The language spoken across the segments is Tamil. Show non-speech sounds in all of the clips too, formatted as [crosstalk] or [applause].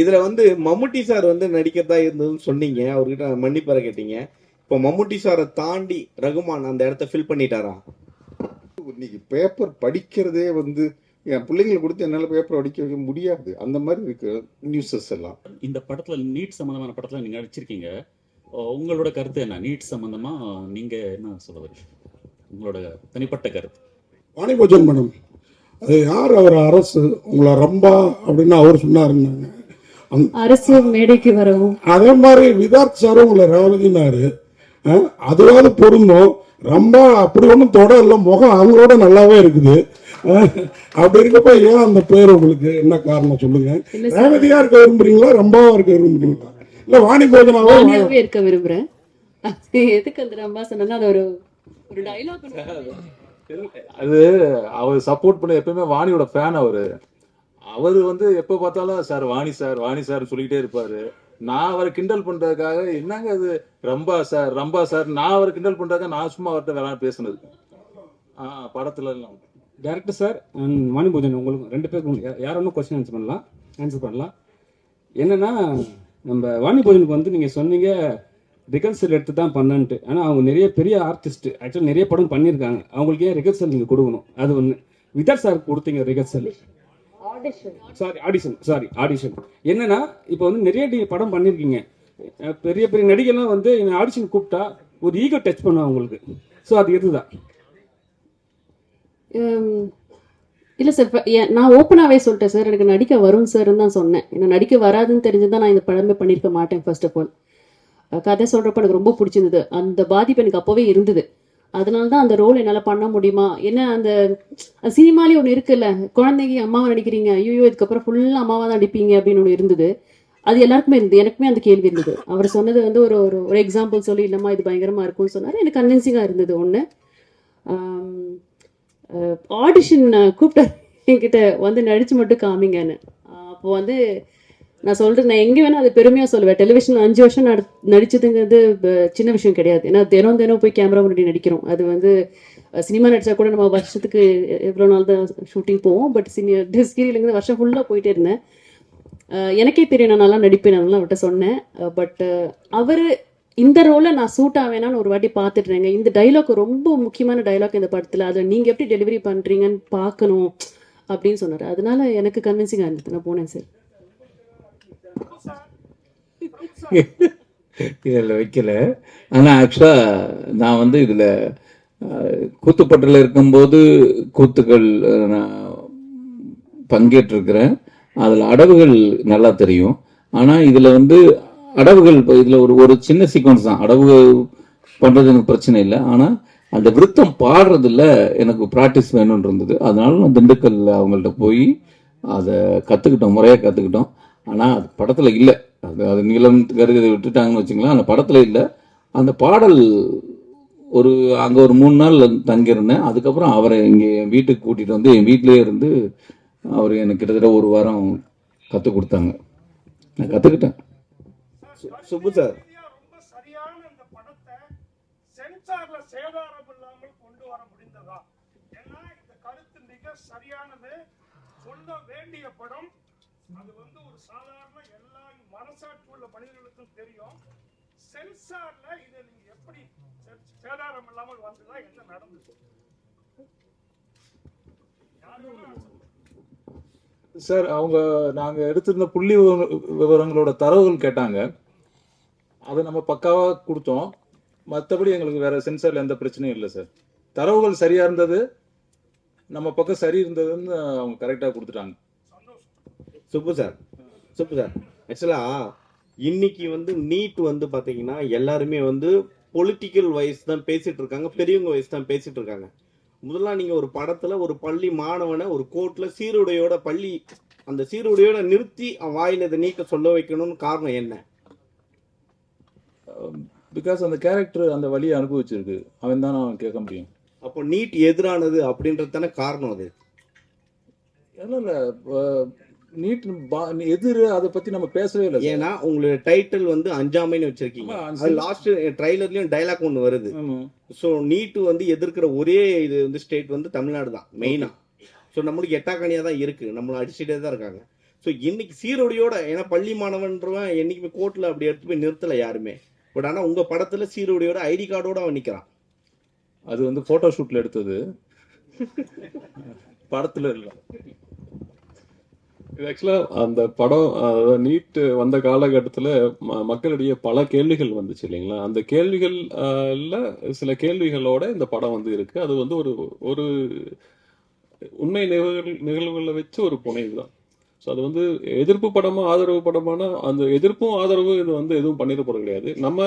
இதுல வந்து மம்முட்டி சார் வந்து நடிக்கிறதா இருந்ததுன்னு சொன்னீங்க. அவர்கிட்ட மன்னிப்பற கேட்டீங்க. இப்போ மம்முட்டி சாரை தாண்டி ரகுமான் அந்த இடத்த ஃபில் பண்ணிட்டாரா? இன்னைக்கு பேப்பர் படிக்கிறதே வந்து என் பிள்ளைங்களை கொடுத்து என்னால் பேப்பர் படிக்க வைக்க முடியாது. அந்த மாதிரி இருக்கு நியூஸஸ் எல்லாம். இந்த படத்துல நீட் சம்பந்தமான படத்துல நீங்க நடிச்சிருக்கீங்க. உங்களோட கருத்து என்ன? நீட் சம்பந்தமா நீங்க என்ன சொல்ல வரீங்க? உங்களோட தனிப்பட்ட கருத்து. வாணிபோஜன் மேடம் அது யார்? அவர் அரசு. உங்களை ரம்பா அப்படின்னு அவர் சொன்னாருன்னாங்க. அரசு மேடைக்கு வரவும். அதே மாதிரி விதார்த் சாரும் உங்களை ரேவதினாரு. அஹ், அதுவாவது பொருந்தும். ரொம்ப அப்படி ஒன்றும் தொட இல்லை முகம் அவங்களோட நல்லாவே இருக்குது. அப்படி இருக்கப்ப ஏன் அந்த பேர் உங்களுக்கு என்ன காரணம் சொல்லுங்க? ரேவதியா இருக்க விரும்புறீங்களா? ரம்பாவா இருக்க விரும்புறீங்களா? இல்ல வாணி போஜனாவா இருக்க விரும்புறேன். எதுக்கு அந்த ரம்பா சொன்னா அது ஒரு ஒரு டைலாக் அது அவர் சப்போர்ட் பண்ண எப்பயுமே வாணியோட ஃபேன் அவரு. அவர் வந்து எப்போ பார்த்தாலும் sir Vani sir Vani sir சொல்லிக்கிட்டே இருப்பாரு. நான் அவரை கிண்டல் பண்றதுக்காக என்னங்க அது ரம்பா சார் ரம்பா சார் நான் அவரை கிண்டல் பண்றதுக்காக நான் சும்மா அவர்கிட்ட வேணாம் பேசினது. ஆ படத்துல எல்லாம் டேரக்டர் சார் வாணி பூஜன் உங்களுக்கு ரெண்டு பேருக்கும் யா- யார் ஒன்றும் கொஸ்டின் ஆன்சர் பண்ணலாம்? ஆன்சர் பண்ணலாம். என்னன்னா நம்ம வாணி பூஜனுக்கு வந்து நீங்கள் சொன்னீங்க ரிகர்சல் எடுத்து தான் பண்ணன்ட்டு. ஆனால் அவங்க நிறைய பெரிய ஆர்டிஸ்ட் ஆக்சுவலாக நிறைய படம் பண்ணியிருக்காங்க. அவங்களுக்கு ஏன் ரிகர்சல் நீங்கள் கொடுக்கணும். அது ஒன்று விதர் சார் கொடுத்தீங்க rehearsal sorry audition sorry audition என்னன்னா இப்போ வந்து நிறைய படம் பண்ணியிருக்கீங்க பெரிய பெரிய நடிகர்லாம் வந்து ஆடிஷன் கூப்பிட்டா ஒரு ஈகோ டச் பண்ணுவாங்க உங்களுக்கு. ஸோ அது இதுதான் ஹம், இல்ல சார் நான் ஓப்பனாவே சொல்லிட்டேன் சார் எனக்கு நடிக்க வரும் சார்னு தான் சொன்னேன். எனக்கு நடிக்க வராதுன்னு தெரிஞ்சுதான் நான் இந்த படமே பண்ணியிருக்க மாட்டேன் ஃபர்ஸ்ட் ஆஃப் ஆல் கதை சொல்றப்ப எனக்கு ரொம்ப பிடிச்சிருந்தது. அந்த பாதிப்பு எனக்கு அப்போவே இருந்தது. அதனால தான் அந்த ரோல் என்னால் பண்ண முடியுமா? என்ன அந்த சினிமாலே ஒன்று இருக்குல்ல? குழந்தைங்க அம்மாவை நடிக்கிறீங்க. ஐயோ இதுக்கப்புறம் ஃபுல்லாக அம்மாவாக தான் நடிப்பீங்க அப்படின்னு ஒன்று இருந்தது. அது எல்லாருக்குமே இருந்தது. எனக்குமே அந்த கேள்வி இருந்தது. அவர் சொன்னது வந்து ஒரு ஒரு ஒரு எக்ஸாம்பிள் சொல்லி இல்லைம்மா இது பயங்கரமாக இருக்கும்னு சொன்னார். எனக்கு கன்வின்சிங்காக இருந்தது ஒன்று ஆடிஷன் கூப்பிட்டார் என்கிட்ட வந்து நடிச்சு மட்டும் காமிங்கன்னு. அப்போது வந்து நான் சொல்றேன் நான் எங்கே வேணால் அது பெருமையாக சொல்லுவேன். டெலிவிஷன் அஞ்சு வருஷம் நட நடிச்சதுங்கிறது சின்ன விஷயம் கிடையாது. ஏன்னா தினம் தினம் போய் கேமரா முன்னாடி நடிக்கிறோம். அது வந்து சினிமா நடித்தா கூட நம்ம வருஷத்துக்கு எவ்வளோ நாள் தான் ஷூட்டிங் போவோம். பட் சினி டிஸ்கிரிலேருந்து வருஷம் ஃபுல்லாக போயிட்டே இருந்தேன். எனக்கே தெரியும் நான் நல்லா நடிப்பேன் நல்லா அவர்கிட்ட சொன்னேன். பட் அவர் இந்த ரோலை நான் சூட் ஆவேனான்னு ஒரு வாட்டி பார்த்துட்டுறேங்க. இந்த டைலாக் ரொம்ப முக்கியமான டைலாக் இந்த படத்தில். அதை நீங்கள் எப்படி டெலிவரி பண்ணுறீங்கன்னு பார்க்கணும் அப்படின்னு சொன்னார். அதனால எனக்கு கன்வின்சிங்காக இருந்தது. நான் போனேன் சார் இதில் வைக்கல. ஆனால் ஆக்சுவலாக நான் வந்து இதில் கூத்துப்பட்டில் இருக்கும்போது கூத்துக்கள் நான் பங்கேற்றிருக்கிறேன். அதில் அடவுகள் நல்லா தெரியும். ஆனால் இதில் வந்து அடவுகள் இப்போ இதில் ஒரு ஒரு சின்ன சீக்வன்ஸ் தான். அடவு பண்ணுறது எனக்கு பிரச்சனை இல்லை. ஆனால் அந்த விருத்தம் பாடுறதுல எனக்கு ப்ராக்டிஸ் வேணும்னு இருந்தது. அதனால நான் திண்டுக்கல்ல அவங்கள்ட்ட போய் அதை கற்றுக்கிட்டோம் முறையாக கற்றுக்கிட்டோம் ஆனால் அது படத்தில் இல்லை. அது அது நீளம் கருதி விட்டுட்டாங்கன்னு வச்சுங்களேன் அந்த படத்தில் இல்லை. அந்த பாடல் ஒரு அங்கே ஒரு மூணு நாள் தங்கியிருந்தேன். அதுக்கப்புறம் அவரை இங்கே என் வீட்டுக்கு கூட்டிகிட்டு வந்து என் வீட்டிலேயே இருந்து அவர் எனக்கு கிட்டத்தட்ட ஒரு வாரம் கற்றுக் கொடுத்தாங்க. நான் கற்றுக்கிட்டேன் சுப்பு சார். ரொம்ப சரியான இந்த படத்தை சென்சார்ல சேதாரம் இல்லாமல் கொண்டு வர முடிந்ததா? ஏன்னா இந்த கருத்து மிக சரியானது. சொல்ல வேண்டிய படம் அது வந்து ஒரு சாதாரண எல்லா மனசாட்சி உள்ள மனிதர்களுக்கும் தெரியும். சென்சார்ல இதை நீங்க எப்படி சேதாரம் இல்லாமல் வந்ததா என்ன நடந்தது? சார் அவங்க நாங்க எடுத்திருந்த புள்ளி விவரங்களோட தரவுகள் கேட்டாங்க. அதை நம்ம பக்காவா கொடுத்தோம். மற்றபடி எங்களுக்கு வேற சென்சார்ல எந்த பிரச்சனையும் இல்லை சார். தரவுகள் சரியா இருந்தது. நம்ம பக்கம் சரி இருந்ததுன்னு அவங்க கரெக்டா கொடுத்துட்டாங்க. சுப்பு சார் சுப்பு சார் ஆக்சுவலா இன்னைக்கு வந்து நீட் வந்து பாத்தீங்கன்னா எல்லாருமே வந்து பொலிட்டிக்கல் வைஸ் தான் பேசிட்டு இருக்காங்க. பெரியவங்க வைஸ் தான் பேசிட்டு இருக்காங்க. முதல்ல நீங்க ஒரு படத்துல ஒரு பள்ளி மாணவனை ஒரு கோர்ட்ல சீருடையோட பள்ளி அந்த சீருடையோட நிறுத்தி அவன் வாயில இதை நீக்க சொல்ல வைக்கணும்னு காரணம் என்ன? பிகாஸ் அந்த கேரக்டர் அந்த வழியை அனுபவிச்சிருக்கு. அவன் தான் அவன் கேட்க முடியும். அப்போ நீட் எதிரானது அப்படின்றது தானே காரணம் அது? இல்ல இல்ல. நீட் எதிர் அதை பத்தி நம்ம பேசவே இல்லை ஏன்னா உங்களுடைய டைட்டில் வந்து அஞ்சாமைன்னு வச்சிருக்கீங்க. அது லாஸ்ட் ட்ரைலர்லயும் டைலாக் ஒன்று வருது. ஸோ நீட்டு வந்து எதிர்க்கிற ஒரே இது வந்து ஸ்டேட் வந்து தமிழ்நாடு தான் மெயினா ஸோ நம்மளுக்கு எட்டாக்கணியாக தான் இருக்கு. நம்மளை அடிச்சுட்டே தான் இருக்காங்க. ஸோ இன்னைக்கு சீருடையோட ஏன்னா பள்ளி மாணவன்றவன் என்னைக்குமே கோர்ட்டில் அப்படி எடுத்து போய் நிறுத்தலை யாருமே. பட் ஆனால் உங்கள் படத்தில் சீருடையோட ஐடி கார்டோட அவன் நிற்கிறான் அது வந்து போட்டோ ஷூட்ல எடுத்தது. [laughs] படத்துல இல்ல. இது ஆக்சுவலாக அந்த படம் அதாவது நீட் வந்த காலகட்டத்தில் மக்களிடையே பல கேள்விகள் வந்துச்சு இல்லைங்களா? அந்த கேள்விகள் சில கேள்விகளோட இந்த படம் வந்து இருக்கு. அது வந்து ஒரு ஒரு உண்மை நிகழ்வு நிகழ்வுகளை வச்சு ஒரு புனைவு தான். ஸோ அது வந்து எதிர்ப்பு படமா ஆதரவு படமான அந்த எதிர்ப்பும் ஆதரவும் இது வந்து எதுவும் பண்ணிட கிடையாது. நம்ம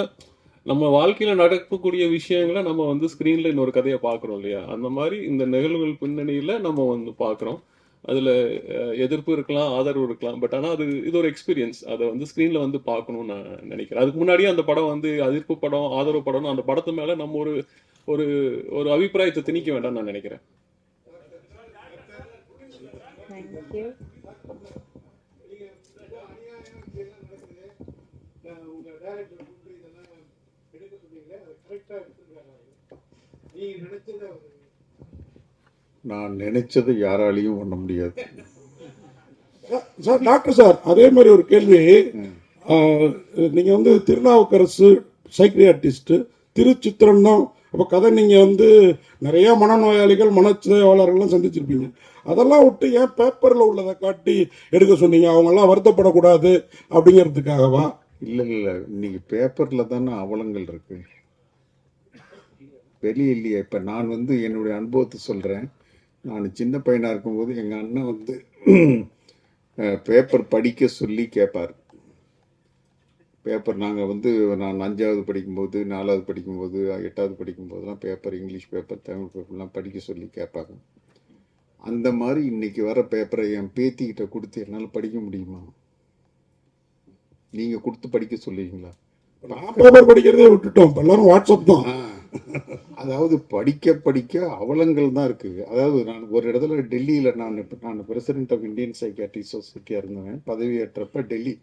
நம்ம வாழ்க்கையில நடக்கக்கூடிய விஷயங்களை நம்ம வந்து ஸ்க்ரீன்ல இன்னொரு கதையை பார்க்குறோம் இல்லையா? அந்த மாதிரி இந்த நிகழ்வுகள் பின்னணியில நம்ம வந்து பார்க்குறோம். அதுல எதிர்ப்பு இருக்கலாம் ஆதரவு இருக்கலாம். பட் ஆனா அது இது ஒரு எக்ஸ்பீரியன்ஸ் அதை வந்து ஸ்க்ரீன்ல வந்து பார்க்கணும்னு நான் நினைக்கிறேன். அதுக்கு முன்னாடியே அந்த படம் வந்து எதிர்ப்பு படம் ஆதரவு படம்னு அந்த படத்து மேல நம்ம ஒரு ஒரு ஒரு அபிப்பிராயத்தை திணிக்க வேண்டாம்னு நான் நினைக்கிறேன். நான் நினைச்சதை யாராலையும் பண்ண முடியாது. சார் டாக்டர் சார் அதே மாதிரி ஒரு கேள்வி. ஆஹ், நீங்க வந்து திருநாவுக்கரசு சைக்கியாட்டிஸ்ட் திருச்சித்திரம் தான். அப்போ கதை நீங்க வந்து நிறைய மனநோயாளிகள் மனச்சிதைவாளர்கள்லாம் சந்திச்சிருப்பீங்க. அதெல்லாம் விட்டு ஏன் பேப்பர்ல உள்ளதை காட்டி எடுக்க சொன்னீங்க? அவங்கெல்லாம் வருத்தப்படக்கூடாது அப்படிங்கிறதுக்காகவா? இல்ல இல்ல இன்னைக்கு பேப்பர்ல தானே அவலங்கள் இருக்கு. வெளியே இல்லையே இப்ப நான் வந்து என்னுடைய அனுபவத்தை சொல்றேன். நான் சின்ன பையனா இருக்கும்போது எங்க அண்ணன் வந்து [clears throat] பேப்பர் படிக்க சொல்லி கேட்பார் பேப்பர் நாங்கள் வந்து நான் அஞ்சாவது படிக்கும்போது நாலாவது படிக்கும்போது எட்டாவது படிக்கும்போதெல்லாம் பேப்பர் இங்கிலீஷ் பேப்பர் தமிழ் பேப்பர்லாம் படிக்க சொல்லி கேட்பாங்க அந்த மாதிரி இன்னைக்கு வர பேப்பரை என் பேத்திக்கிட்ட கொடுத்து என்னால் படிக்க முடியுமா? நீங்கள் கொடுத்து படிக்க சொல்லுவீங்களா? நான் பேப்பர் படிக்கிறதே விட்டுட்டோம். எல்லாரும் வாட்ஸ்அப் தான். அதாவது படிக்க படிக்க அவலங்கள் தான் இருக்குது. அதாவது நான் ஒரு இடத்துல டெல்லியில் நான் இப்போ நான் பிரசிடென்ட் ஆஃப் இந்தியன் சைக்காட்ரி சொசைட்டியாக இருந்தேன் பதவியேற்றப்ப டெல்லி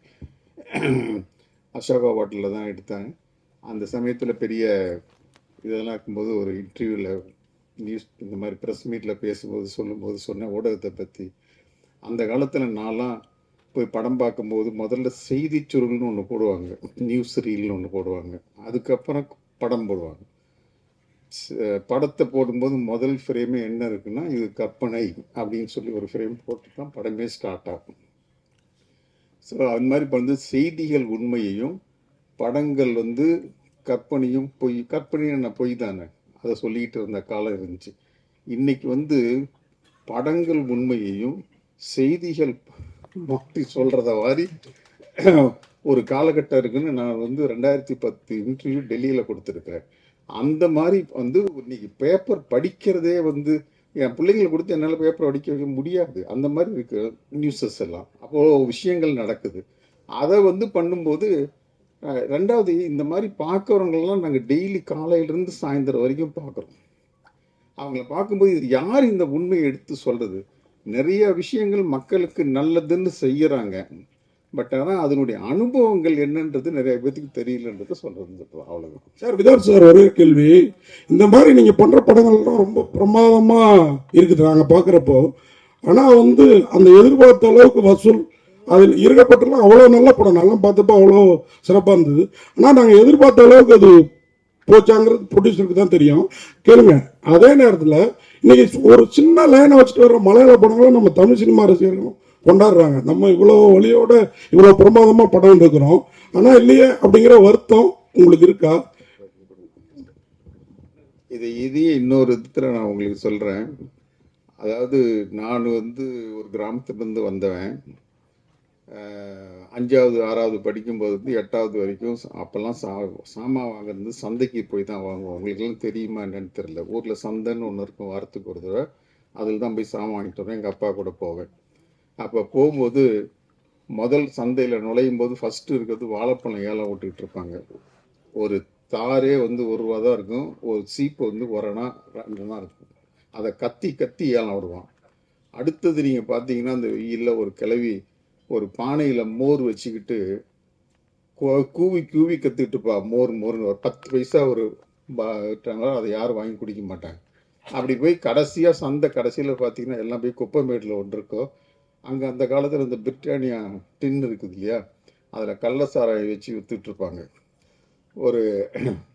அசோகா ஹோட்டலில் தான் எடுத்தேன். அந்த சமயத்தில் பெரிய இதெல்லாம் இருக்கும்போது ஒரு இன்டர்வியூவில் நியூஸ் இந்த மாதிரி ப்ரெஸ் மீட்டில் பேசும்போது சொல்லும்போது சொன்னேன் ஊடகத்தை பற்றி அந்த காலத்தில் நான்லாம் போய் படம் பார்க்கும்போது முதல்ல செய்தி சுருள்னு ஒன்று போடுவாங்க நியூஸ் ரீல்னு ஒன்று போடுவாங்க. அதுக்கப்புறம் படம் போடுவாங்க. படத்தை போடும்போது முதல் ஃப்ரேமே என்ன இருக்குன்னா இது கற்பனை அப்படின்னு சொல்லி ஒரு ஃப்ரேம் போட்டு தான் படமே ஸ்டார்ட் ஆகும். ஸோ அது மாதிரி இப்போ வந்து செய்திகள் உண்மையையும் படங்கள் வந்து கற்பனையும் பொய் கற்பனை பொய் தானே? அதை சொல்லிக்கிட்டு இருந்த காலம் இருந்துச்சு. இன்னைக்கு வந்து படங்கள் உண்மையையும் செய்திகள் மாற்றி சொல்கிறத மாதிரி ஒரு காலகட்டம் இருக்குன்னு நான் வந்து ரெண்டாயிரத்தி பத்து இன்டர்வியூ டெல்லியில் கொடுத்துருக்கிறேன். அந்த மாதிரி வந்து இன்னைக்கு பேப்பர் படிக்கிறதே வந்து என் பிள்ளைங்களை கொடுத்து என்னால் பேப்பர் படிக்க வைக்க முடியாது. அந்த மாதிரி இருக்கு நியூஸஸ் எல்லாம். அப்போ விஷயங்கள் நடக்குது. அதை வந்து பண்ணும்போது ரெண்டாவது இந்த மாதிரி பார்க்குறவங்களெல்லாம் நாங்கள் டெய்லி காலையிலேருந்து சாயந்தரம் வரைக்கும் பார்க்குறோம். அவங்கள பார்க்கும்போது இது யார் இந்த உண்மையை எடுத்து சொல்கிறது நிறைய விஷயங்கள் மக்களுக்கு நல்லதுன்னு செய்கிறாங்க பட் ஆனால் அதனுடைய அனுபவங்கள் என்னன்றது நிறைய பேத்துக்கு தெரியலன்றது சொல்றது அவ்வளவுதான். சார் விதார் சார் ஒரே கேள்வி. இந்த மாதிரி நீங்க பண்ற படங்கள்லாம் ரொம்ப பிரமாதமா இருக்குது நாங்கள் பார்க்குறப்போ ஆனால் வந்து அந்த எதிர்பார்த்த அளவுக்கு வசூல் அதில் இருக்கப்பட்டலாம் அவ்வளோ நல்ல படம். நல்லா பார்த்தப்போ அவ்வளோ சிறப்பாக இருந்தது. ஆனால் நாங்கள் எதிர்பார்த்த அளவுக்கு அது போச்சாங்கிறது ப்ரொடியூசருக்கு தான் தெரியும். கேளுங்க அதே நேரத்தில் இன்னைக்கு ஒரு சின்ன லைனை வச்சுட்டு வர மலையாள படங்களும் நம்ம தமிழ் சினிமா ரசிகர்களும் கொண்டாடுறாங்க. நம்ம இவ்வளோ வழியோட இவ்வளோ பிரமாதமாக படம் எடுக்கிறோம். ஆனால் இல்லையே அப்படிங்கிற வருத்தம் உங்களுக்கு இருக்கா? இதை இதையே இன்னொரு விதத்தில் நான் உங்களுக்கு சொல்கிறேன் அதாவது நான் வந்து ஒரு கிராமத்துலேருந்து வந்தவன். அஞ்சாவது ஆறாவது படிக்கும்போது வந்து எட்டாவது வரைக்கும் அப்போல்லாம் சா சாமான் வாங்குறது சந்தைக்கு போய் தான் வாங்குவோம். உங்களுக்கெல்லாம் தெரியுமா என்னன்னு தெரியல. ஊரில் சந்தைன்னு ஒன்று இருக்கும் வாரத்துக்கு ஒரு தடவை. அதில் தான் போய் சாமான் வாங்கிட்டு வருவேன். எங்கள் அப்பா கூட போவேன். அப்போ போகும்போது முதல் சந்தையில் நுழையும் போது ஃபஸ்ட்டு இருக்கிறது வாழைப்பழம் ஏலம் ஓட்டிகிட்டு இருப்பாங்க. ஒரு தாரே வந்து ஒரு ரூபா தான் இருக்கும். ஒரு சீப்பு வந்து ஒரணா ரெண்டு தான் இருக்கும். அதை கத்தி கத்தி ஏலம் விடுவான் அடுத்தது நீங்கள் பார்த்தீங்கன்னா அந்த வெயிலில் ஒரு கிளவி ஒரு பானையில் மோர் வச்சுக்கிட்டு கூவி கூவி கத்திட்டுப்பா மோர் மோர்னு ஒரு பத்து பைசா ஒரு பா- விட்டாங்களோ அதை யாரும் வாங்கி குடிக்க மாட்டாங்க. அப்படி போய் கடைசியாக சந்தை கடைசியில் பார்த்தீங்கன்னா எல்லாம் போய் குப்பைமேட்டில் ஒன்று இருக்கோ அங்கே அந்த காலத்தில் இந்த பிரிட்டானியா டின் இருக்குது இல்லையா? அதில் கள்ள சாராயம் வச்சு விற்றுட்ருப்பாங்க ஒரு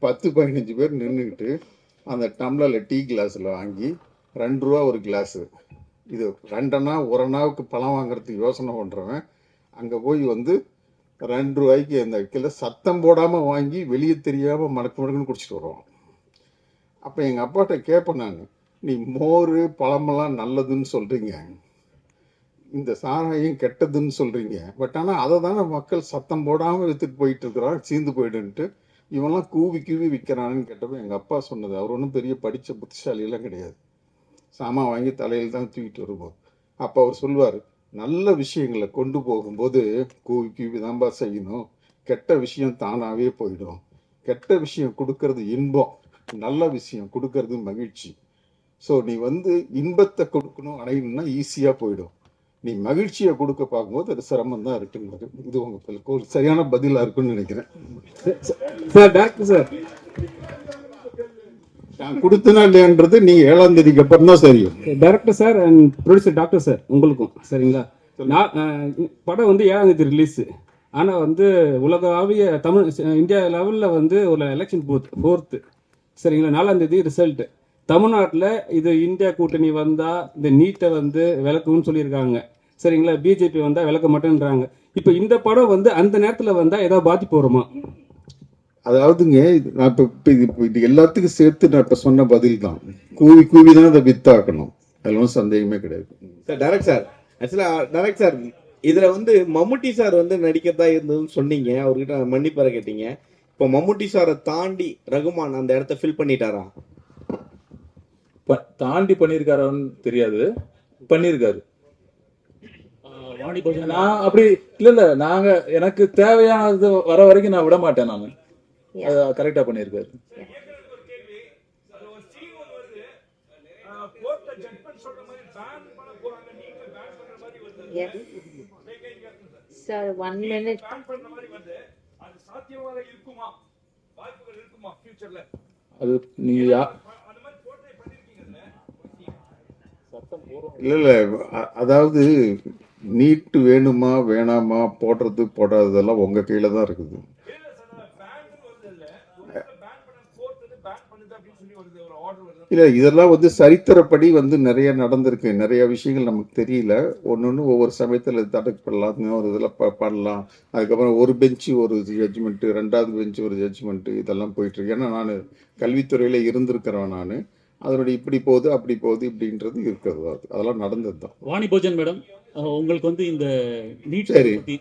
பத்து பதினஞ்சு பேர் நின்றுக்கிட்டு அந்த டம்ளரில் டீ கிளாஸில் வாங்கி ரெண்டு ரூபா ஒரு கிளாஸு. இது ரெண்டனா ஒரு அண்ணாவுக்கு பழம் வாங்குறதுக்கு யோசனை பண்ணுறவன் அங்கே போய் வந்து ரெண்டு ரூபாய்க்கு அந்த கிலோ சத்தம் போடாமல் வாங்கி வெளியே தெரியாமல் மடக்கு மடக்குன்னு குடிச்சிட்டு வருவான். அப்போ எங்கள் அப்பாட்ட கேட்பேன் நான் நீ மோர் பழமெல்லாம் நல்லதுன்னு சொல்கிறீங்க இந்த சாராயம் கெட்டதுன்னு சொல்கிறீங்க பட் ஆனால் அதை தானே மக்கள் சத்தம் போடாமல் விற்றுட்டு போயிட்டு இருக்கிறாங்க சீந்து போயிடுன்ட்டு இவன்லாம் கூவி கூவி விற்கிறானு கேட்டப்ப எங்கள் அப்பா சொன்னது. அவர் ஒன்றும் பெரிய படித்த புத்திசாலியெல்லாம் கிடையாது. சாமான் வாங்கி தலையில் தான் தூக்கிட்டு வருவோம் அப்போ அவர் சொல்லுவார் நல்ல விஷயங்களை கொண்டு போகும்போது கூவி கூவி தான்பா செய்யணும். கெட்ட விஷயம் தானாகவே போயிடும். கெட்ட விஷயம் கொடுக்கறது இன்பம். நல்ல விஷயம் கொடுக்கறது மகிழ்ச்சி. ஸோ நீ வந்து இன்பத்தை கொடுக்கணும். அடையணும்னா ஈஸியாக போயிடும். நீ மகிழ்ச்சியை கொடுக்க பார்க்கும்போது அது சிரமம் தான் இருக்குன்னு இது உங்களுக்கு ஒரு சரியான பதிலாக இருக்குன்னு நினைக்கிறேன். Sir doctor sir. நான் கொடுத்தனா இல்லையான்றது நீங்க ஏழாம் தேதிக்கு அப்புறம் தான் தெரியும். Director sir and producer doctor sir உங்களுக்கும் சரிங்களா? நான் படம் வந்து ஏழாம் தேதி ரிலீஸ் ஆனால் வந்து உலகளாவிய தமிழ் இந்தியா லெவலில் வந்து ஒரு எலெக்ஷன் பூத் ஃபோர்த்து சரிங்களா? நாலாம் தேதி ரிசல்ட் தமிழ்நாட்டில் இது இந்தியா கூட்டணி வந்தால் இந்த நீட்டை வந்து விளக்குன்னு சொல்லியிருக்காங்க. சரிங்களா? பிஜேபி வந்தால் விளக்க மாட்டேன்றாங்க. இப்போ இந்த படம் வந்து அந்த நேரத்தில் வந்தால் ஏதாவது பாதிப்பு வருமா? அதாவதுங்க இது நான் இப்போ இப்போ இது இப்போ இது எல்லாத்துக்கும் சேர்த்து நான் இப்போ சொன்ன பதில் தான் கூவி கூவி தான் அதை வித்தாக்கணும். அதில் ஒன்றும் சந்தேகமே கிடையாது. Sir direct sir. ஆக்சுவலா டேரக்ட் சார். இதுல வந்து மம்முட்டி சார் வந்து நடிக்கிறதா இருந்ததுன்னு சொன்னீங்க. அவர்கிட்ட மன்னிப்பற கேட்டீங்க. இப்போ மம்முட்டி சாரை தாண்டி ரகுமான் அந்த இடத்த ஃபில் பண்ணிட்டாரா? தாண்டி பண்ணியிருக்காரான்னு தெரியாது. பண்ணியிருக்காரு நான் அப்படி இல்ல இல்ல. நாங்க எனக்கு தேவையானது வர வரைக்கும் நான் விட மாட்டேன் நான் கரெக்டா பண்ணியிருக்காரு கோர்ட்ல ஜட்மெண்ட் சொல்ற மாதிரி பேன் பண்ண போறாங்க நீங்க இல்லை இல்லை அதாவது நீட்டு வேணுமா வேணாமா போடுறது போடாததெல்லாம் உங்கள் கையில் தான் இருக்குது. இல்லை இதெல்லாம் வந்து சரித்திரப்படி வந்து நிறைய நடந்திருக்கு. நிறைய விஷயங்கள் நமக்கு தெரியல. ஒன்று ஒன்று ஒவ்வொரு சமயத்தில் தடுக்கப்படலாம் ஒரு இதில் ப பண்ணலாம். அதுக்கப்புறம் ஒரு பெஞ்சு ஒரு ஜட்ஜ்மெண்ட்டு ரெண்டாவது பெஞ்சு ஒரு ஜட்ஜ்மெண்ட்டு இதெல்லாம் போயிட்டுருக்கு ஏன்னா நான் கல்வித்துறையில் இருந்திருக்கிறவன் நான். அதனுடைய இப்படி போகுது அப்படி போகுது இப்படின்றது இருக்கிறது. அது அதெல்லாம் நடந்தது தான் வாணி போஜன் மேடம் உங்களுக்கு வந்து இந்த நீட் சரி. பத்தி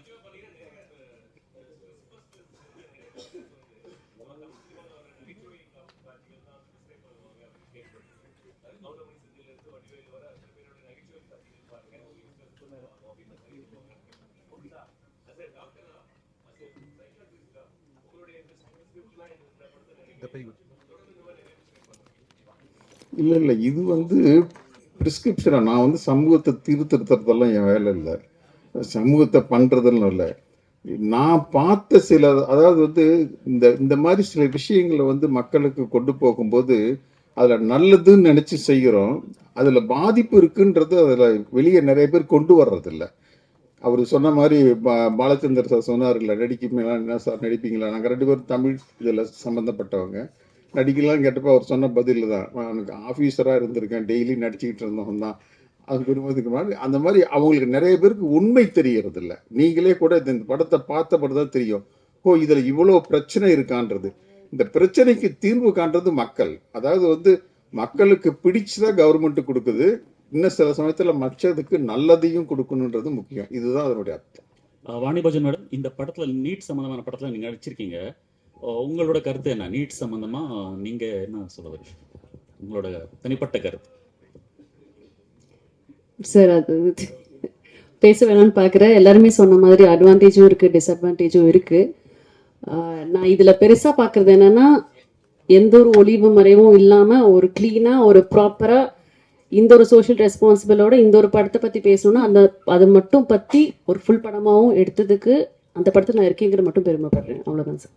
இல்லை இல்லை. இது வந்து ப்ரிஸ்கிரிப்ஷனாக நான் வந்து சமூகத்தை தீர்த்திருத்துறதெல்லாம் என் வேலை இல்லை. சமூகத்தை பண்ணுறதெல்லாம் இல்லை. நான் பார்த்த சில அதாவது வந்து இந்த இந்த மாதிரி சில விஷயங்களை வந்து மக்களுக்கு கொண்டு போகும்போது அதில் நல்லதுன்னு நினச்சி செய்கிறோம் அதில் பாதிப்பு இருக்குன்றது அதில் வெளியே நிறைய பேர் கொண்டு வர்றதில்ல. அவர் சொன்ன மாதிரி பா- பாலச்சந்தர் சார் சொன்னார்ல நடிக்குமே என்ன சார் நடிப்பீங்களா? நாங்கள் ரெண்டு பேரும் தமிழ் இதில் சம்மந்தப்பட்டவங்க நடிக்கலாம் கேட்டப்போ அவர் சொன்ன பதில் தான் எனக்கு ஆஃபீஸராக இருந்திருக்கேன். டெய்லி நடிச்சுக்கிட்டு இருந்தவன் தான் அது குடும்பத்துக்கு மாதிரி அந்த மாதிரி அவங்களுக்கு நிறைய பேருக்கு உண்மை தெரியறது இல்லை நீங்களே கூட இந்த இந்த படத்தை பார்த்தபடி தான் தெரியும். ஓ இதில் இவ்வளோ பிரச்சனை இருக்கான்றது. இந்த பிரச்சனைக்கு தீர்வு காண்றது மக்கள். அதாவது வந்து மக்களுக்கு பிடிச்சதான் கவர்மெண்ட் கொடுக்குது. இன்னும் சில சமயத்தில் மற்றதுக்கு நல்லதையும் கொடுக்கணுன்றது முக்கியம். இதுதான் அதனுடைய அர்த்தம். வாணிபஜன் மேடம் இந்த படத்தில் நீட் சம்மந்தமான படத்தில் நீங்கள் நடிச்சிருக்கீங்க. உங்களோட கருத்து என்ன? நீட் சம்பந்தமா நீங்க என்ன சொல்ல வரீங்க? உங்களோட தனிப்பட்ட கருத்து. சார் அது பேச வேணாம்னு பார்க்குறேன். எல்லாருமே சொன்ன மாதிரி அட்வான்டேஜும் இருக்குது டிஸ்அட்வான்டேஜும் இருக்குது நான் இதில் பெருசாக பார்க்குறது என்னென்னா எந்த ஒரு ஒளிவு மறைவும் இல்லாமல் ஒரு க்ளீனாக ஒரு ப்ராப்பராக இந்த ஒரு சோஷியல் ரெஸ்பான்சிபிளோட இந்த ஒரு படத்தை பற்றி பேசணும்னா அந்த அதை மட்டும் பற்றி ஒரு ஃபுல் படமாகவும் எடுத்ததுக்கு அந்த படத்தில் நான் இருக்கேங்கிற மட்டும் பெருமைப்படுறேன். அவ்வளோதான் sir.